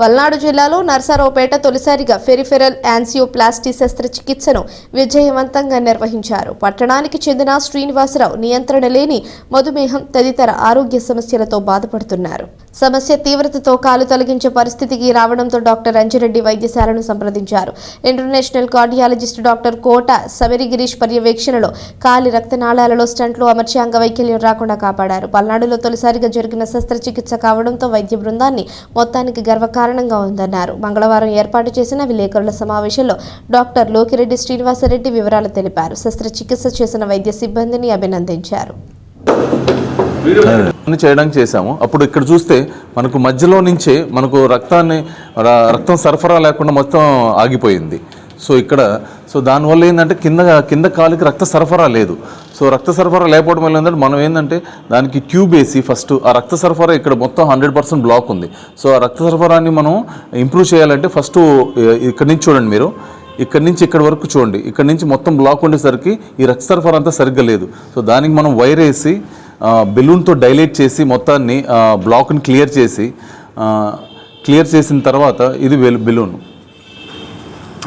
పల్నాడు జిల్లాలో నర్సారావుపేట తొలిసారిగా ఫెరిఫెరల్ యాన్సియోప్లాస్టీ శస్త్రచికిత్సను విజయవంతంగా నిర్వహించారు. పట్టణానికి చెందిన శ్రీనివాసరావు నియంత్రణ లేని మధుమేహం తదితర ఆరోగ్య సమస్యలతో బాధపడుతున్నారు. సమస్య తీవ్రతతో కాలు తొలగించే పరిస్థితికి రావడంతో డాక్టర్ అంజిరెడ్డి వైద్యశాలను సంప్రదించారు. ఇంటర్నేషనల్ కార్డియాలజిస్ట్ డాక్టర్ కోట సమరిగిరీష్ పర్యవేక్షణలో కాలి రక్తనాళాలలో స్టంట్లు అమర్చి అంగవైకల్యం రాకుండా కాపాడారు. పల్నాడులో తొలిసారిగా జరిగిన శస్త్రచికిత్స కావడంతో వైద్య బృందాన్ని మొత్తానికి గర్వకారణంగా ఉందన్నారు. మంగళవారం ఏర్పాటు చేసిన విలేకరుల సమావేశంలో డాక్టర్ లోకిరెడ్డి శ్రీనివాసరెడ్డి వివరాలు తెలిపారు. శస్త్రచికిత్స చేసిన వైద్య సిబ్బందిని అభినందించారు. అన్ని చేయడానికి చేశాము. అప్పుడు ఇక్కడ చూస్తే మనకు మధ్యలో నుంచే మనకు రక్తాన్ని రక్తం సరఫరా లేకుండా మొత్తం ఆగిపోయింది. సో ఇక్కడ సో దానివల్ల ఏంటంటే కింద కింద కాలుకి రక్త సరఫరా లేదు. సో రక్త సరఫరా లేకపోవడం వల్ల ఏంటంటే మనం ఏంటంటే దానికి ట్యూబ్ వేసి ఫస్ట్ ఆ రక్త సరఫరా ఇక్కడ మొత్తం హండ్రెడ్ పర్సెంట్ బ్లాక్ ఉంది. సో ఆ రక్త సరఫరాని మనం ఇంప్రూవ్ చేయాలంటే ఫస్ట్ ఇక్కడ నుంచి చూడండి మీరు. ఇక్కడ నుంచి ఇక్కడ వరకు చూడండి. ఇక్కడ నుంచి మొత్తం బ్లాక్ ఉండేసరికి ఈ రక్త సరఫరా అంతా సరిగ్గా లేదు. సో దానికి మనం వైర్ వేసి బెలూన్తో డైలేట్ చేసి మొత్తాన్ని బ్లాక్ని క్లియర్ చేసి క్లియర్ చేసిన తర్వాత ఇది బెలూన్.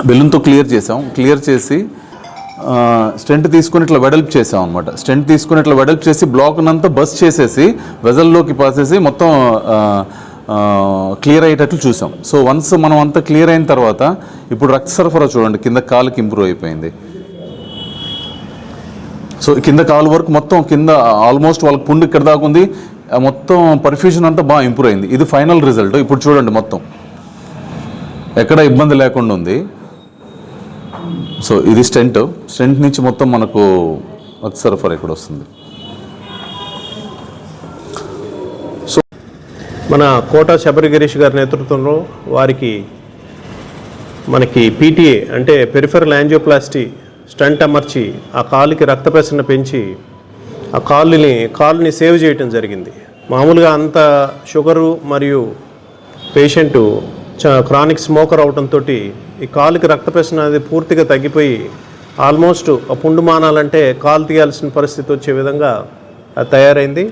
బెలూన్తో క్లియర్ చేసాం. క్లియర్ చేసి ఆ, స్టెంట్ తీసుకుని ఇట్లా వెడల్ప్ చేసాం అనమాట స్టెంట్ తీసుకుని ఇట్లా వెడల్ప్ చేసి బ్లాక్నంతా బస్ చేసేసి వెజల్లోకి పాసేసి మొత్తం క్లియర్ అయ్యేటట్లు చూసాం. సో వన్స్ మనం అంతా క్లియర్ అయిన తర్వాత ఇప్పుడు రక్త సరఫరా చూడండి కింద కాలుకి ఇంప్రూవ్ అయిపోయింది. సో కింద కాలు వరకు మొత్తం కింద ఆల్మోస్ట్ వాళ్ళకి పుండు ఇక్కడ దాకా ఉంది. మొత్తం పర్ఫ్యూషన్ అంతా బాగా ఇంప్రూవ్ అయింది. ఇది ఫైనల్ రిజల్ట్ ఇప్పుడు చూడండి మొత్తం. ఎక్కడ ఇబ్బంది లేకుండా ఉంది. సో ఇది స్టెంట్ స్టెంట్ నుంచి మొత్తం మనకు సరఫరా ఇక్కడ వస్తుంది. సో మన కోట శబరి గిరీష్ గారి నేతృత్వంలో వారికి మనకి పీటీఏ అంటే పెరిఫెరల్ యాంజియోప్లాస్టీ స్టంట్ అమర్చి ఆ కాలుకి రక్త ప్రసరణ పెంచి ఆ కాలుని కాలుని సేవ్ చేయటం జరిగింది. మామూలుగా అంత షుగరు మరియు పేషెంటు క్రానిక్ స్మోకర్ అవడంతో ఈ కాలుకి రక్త ప్రసరణ అనేది పూర్తిగా తగ్గిపోయి ఆల్మోస్ట్ ఆ పుండు మానాలంటే కాలు తీయాల్సిన పరిస్థితి వచ్చే విధంగా అది తయారైంది.